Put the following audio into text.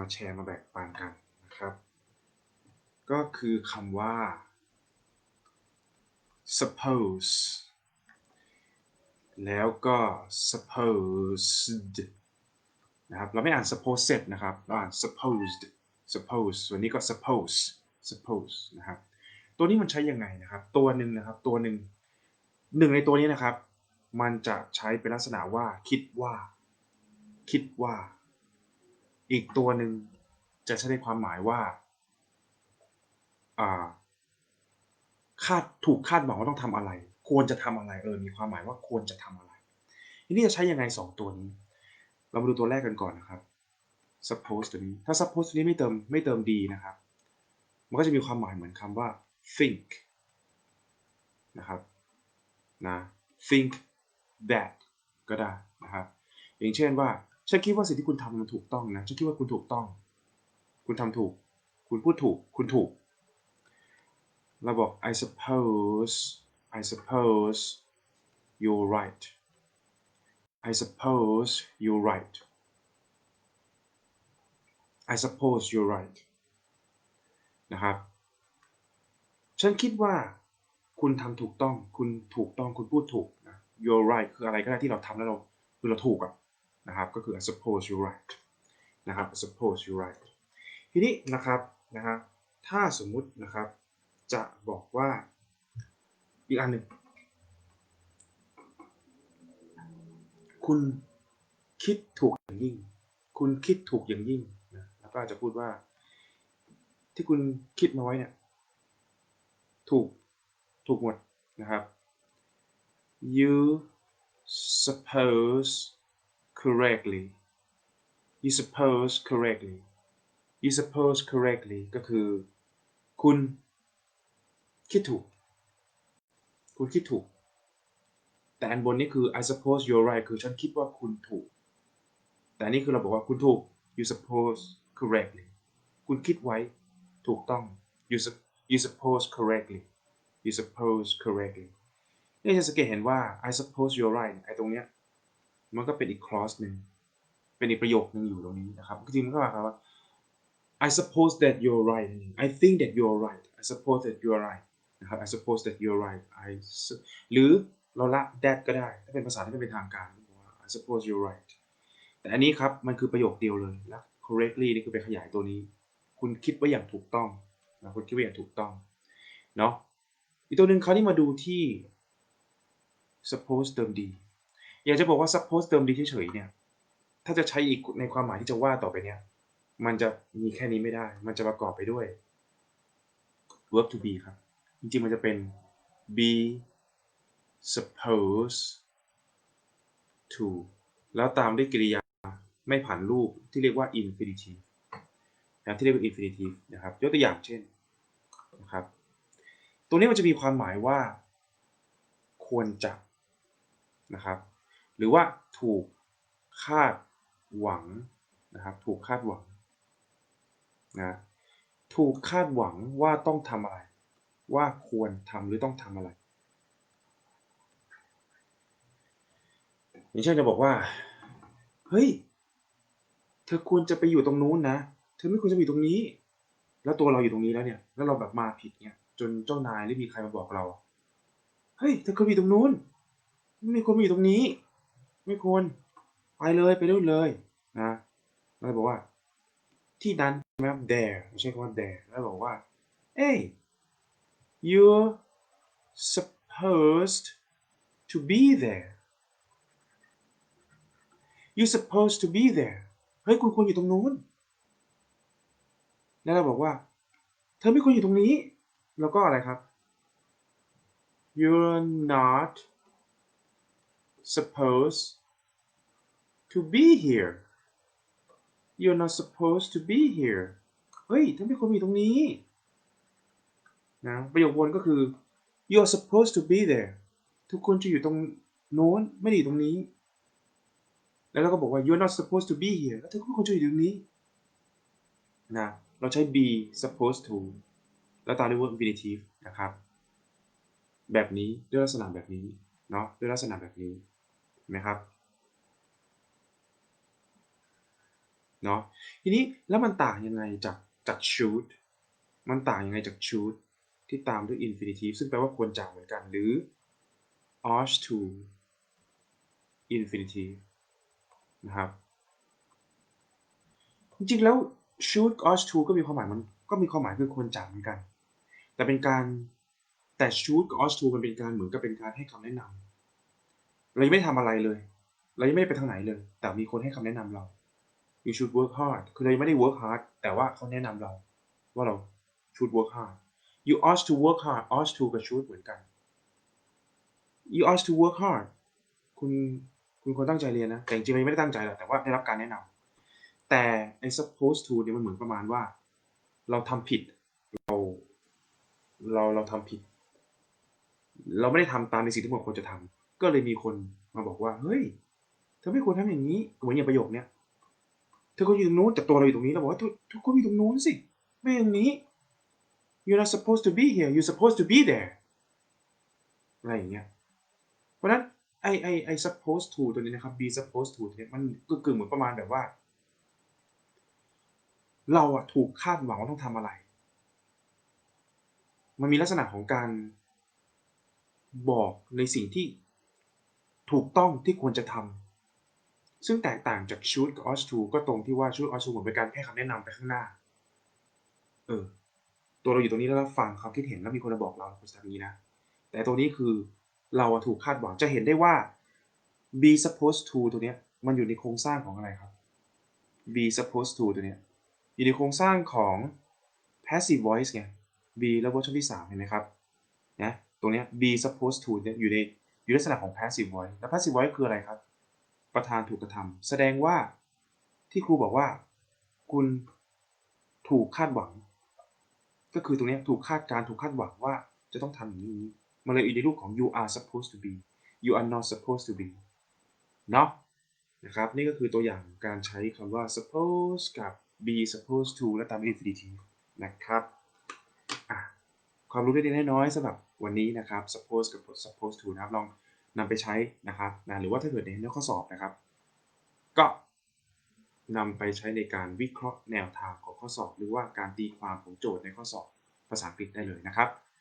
มาแชร์มาแบ่งปันกันนะครับ ก็คือคำว่า suppose แล้วก็ supposed นะครับเราไม่อ่าน supposed นะครับ เราอ่าน supposed suppose ส่วนนี้ก็ suppose suppose นะครับ ตัวนี้มันใช้ยังไงนะครับ ตัวหนึ่งนะครับ ตัวหนึ่งหนึ่งในตัวนี้นะครับ มันจะใช้เป็นลักษณะว่าคิดว่า คิดว่า อีกตัวหนึ่งจะใช้ในความหมายว่าคาดถูกคาดหวังว่าต้องทำอะไร ควรจะทำอะไรเออมีความหมายว่าควรจะทำอะไร ทีนี้จะใช้ยังไงสองตัวนี้ เรามาดูตัวแรกกันก่อนนะครับ suppose ตัวนี้ถ้า suppose ตัวนี้ไม่เติมไม่เติม d นะครับ มันก็จะมีความหมายเหมือนคำว่า think นะครับนะ think that ก็ได้นะครับอย่างเช่นว่า ฉันคิดว่าสิ่งที่คุณทำมันถูกต้องนะฉันคิดว่าคุณถูกต้อง คุณทำถูก คุณพูดถูก คุณถูก เราบอก I suppose I suppose you're right I suppose you're right I suppose you're right นะครับ ฉันคิดว่าคุณทำถูกต้อง คุณถูกต้อง คุณพูดถูกนะ you're right คืออะไรก็ได้ที่เราทำแล้วเรา คือเราถูกอะ นะครับก็คือ I suppose you're right นะครับ I suppose you're right ทีนี้นะครับนะฮะถ้าสมมุตินะครับจะบอกว่าอีกอันหนึ่งคุณคิดถูกอย่างยิ่ง คุณคิดถูกอย่างยิ่งนะแล้วก็อาจจะพูดว่า ที่คุณคิดมาไว้เนี่ยถูกถูกหมดนะครับ you suppose correctly you suppose correctly you suppose correctly ก็คือ คุณคิดถูก คุณคิดถูก แต่อันบนนี่คือ I suppose you're right คือฉันคิดว่าคุณถูก แต่นนี้คือเราบอกว่าคุณถูก you suppose correctly คุณคิดไว้ถูกต้อง you sup- you suppose correctly you suppose correctly นี่จะสังเกตเห็นว่า I suppose you're right ไอ้ตรงเนี้ย มันก็เป็นอีก clause หนึ่งเป็นอีกประโยคนึงอยู่ตรงนี้นะครับจริงๆมันก็หมายความว่า I suppose that you're right I think that you're right I suppose that you're right นะครับ I suppose that you're right I su- หรือเราละ that ก็ได้ ถ้าเป็นภาษาที่ไม่เป็นทางการ I suppose you're right แต่อันนี้ครับ มันคือประโยคเดียวเลย แล้ว correctly นี่คือไปขยายตัวนี้ คุณคิดว่าอย่างถูกต้องนะคุณคิดว่าอย่างถูกต้อง เนาะอีกตัวหนึ่งเขาวนี่มาดูที่ suppose เติม d อยากจะบอกว่า suppose เติม d เฉยๆเนี่ย ถ้าจะใช้อีกในความหมายที่จะว่าต่อไปเนี่ย มันจะมีแค่นี้ไม่ได้ มันจะประกอบไปด้วย verb to be ครับ จริงๆ มันจะเป็น be suppose to แล้วตามด้วยกริยาไม่ผ่านรูปที่เรียกว่า infinitive นะที่เรียกว่า infinitive นะครับ ยกตัวอย่างเช่นนะครับ ตรงนี้มันจะมีความหมายว่า ควรจะนะครับ หรือว่าถูกคาดหวังนะครับ ถูกคาดหวังนะถูกคาดหวังว่าต้องทำอะไร ว่าควรทำหรือต้องทำอะไรอย่างเช่นจะบอกว่า เฮ้ย เธอควรจะไปอยู่ตรงนู้นนะ เธอไม่ควรจะอยู่ตรงนี้ แล้วตัวเราอยู่ตรงนี้แล้วเนี่ย แล้วเราแบบมาผิดเนี่ย จนเจ้านายหรือมีใครมาบอกเรา เฮ้ย เธอควรอยู่ตรงนู้น ไม่ควรอยู่ตรงนี้ ไม่ควรไปเลยไปนู่นเลยนะแล้วบอกว่า ที่นั้นใช่ไหมครับ there ไม่ใช่คำว่า there แล้วบอกว่า hey you're supposed to be there you supposed to be there เฮ้ยคุณควรอยู่ตรงนู้น แล้วเราบอกว่า เธอไม่ควรอยู่ตรงนี้ แล้วก็อะไรครับ you're not supposed to be here you're not supposed to be here เฮ้ยเธอไม่ควรอยู่ตรงนี้นะประโยควนก็คือ you're supposed to be there ทุกคนจะอยู่ตรงโน้นไม่ได้อยู่ตรงนี้ แล้วเราก็บอกว่า you're not supposed to be here แล้วเธอก็ไม่ควรจะอยู่ตรงนี้นะ เราใช้ be supposed to แล้วตามด้วย verb infinitive นะครับ แบบนี้ด้วยลักษณะแบบนี้ เนาะด้วยลักษณะแบบนี้เห็นไหมครับ เนาะทีนี้แล้วมันต่างยังไงจากจาก should มันต่างยังไงจาก should ที่ตามด้วย infinitive ซึ่งแปลว่าควรจะเหมือนกันหรือ ought to infinitive นะครับจริงๆแล้ว should ought to ก็มีความหมายมันก็มีความหมายคือควรจะเหมือนกัน แต่เป็นการแต่ should กับ ought to มันเป็นการเหมือนกับเป็นการให้คำแนะนำเรายังไม่ทำอะไรเลย เรายังไม่ได้ไปทางไหนเลย แต่มีคนให้คำแนะนำเรา you should work hard คือเรายังไม่ได้ work hard แต่ว่าเขาแนะนำเรา ว่าเรา should work hard you ought to work hard ought to กับ should เหมือนกัน you ought to work hard คุณคุณควรตั้งใจเรียนนะ แต่จริงๆเรายังไม่ได้ตั้งใจหรอก แต่ว่าได้รับการแนะนำแต่ไอ้ supposed to เนี่ยมันเหมือนประมาณว่า เราทำผิด เราเราเราทำผิด เราไม่ได้ทำตามในสิ่งที่เราควรจะทำก็เลยมีคนมาบอกว่า เฮ้ยเธอไม่ควรทำอย่างนี้เหมือนอย่างประโยคเนี้ย เธอก็อยู่ตรงนู้นแต่ตัวเราอยู่ตรงนี้เราบอกว่าเธอเธอก็อยู่ตรงนู้นสิไม่ตรงนี้ you're not supposed to be here you're supposed to be there อะไรอย่างเงี้ยเพราะนั้นไอไอไอ supposed to ตัวนี้นะครับ be supposed to เนี้ยมันก็กึ่งเหมือนประมาณแบบว่า เราอะถูกคาดหวังว่าต้องทำอะไร มันมีลักษณะของการบอกในสิ่งที่ถูกต้องที่ควรจะทำ ซึ่งแตกต่างจาก should กับ ought to ก็ตรงที่ว่า should ought to เหมือนเป็นการให้คำแนะนำไปข้างหน้า เออ ตัวเราอยู่ตรงนี้แล้วเราฟังความคิดเห็นแล้วมีคนมาบอกเราควรจะทำอย่างนี้นะ แต่ตัวนี้คือเราถูกคาดหวังจะเห็นได้ว่า be supposed to ตัวเนี้ยมันอยู่ในโครงสร้างของอะไรครับ be supposed to ตัวเนี้ยอยู่ในโครงสร้างของ passive voice ไง be แล้ว verb ช่องที่สามเห็นไหมครับนะตรงเนี้ย be supposed to เนี่ยอยู่ในอยู่ลักษณะของ passive voice แล้ว passive voice คืออะไรครับ ประธานถูกกระทำแสดงว่าที่ครูบอกว่า คุณถูกคาดหวัง ก็คือตรงนี้ถูกคาดการณ์ถูกคาดหวังว่าจะต้องทำอย่างนี้มันเลยอยู่ในรูปของ you are supposed to be you are not supposed to be เนาะนะครับนี่ก็คือตัวอย่างการใช้คำว่า suppose กับ be supposed to และตาม infinitive นะครับความรู้เล็กๆน้อยๆสำหรับวันนี้นะครับ suppose กับ supposed to นะครับลอง นำไปใช้นะครับนะหรือว่าถ้าเกิดในเนื้อข้อสอบนะครับ ก็นำไปใช้ในการวิเคราะห์แนวทางของข้อสอบ หรือว่าการตีความของโจทย์ในข้อสอบภาษาอังกฤษได้เลยนะครับ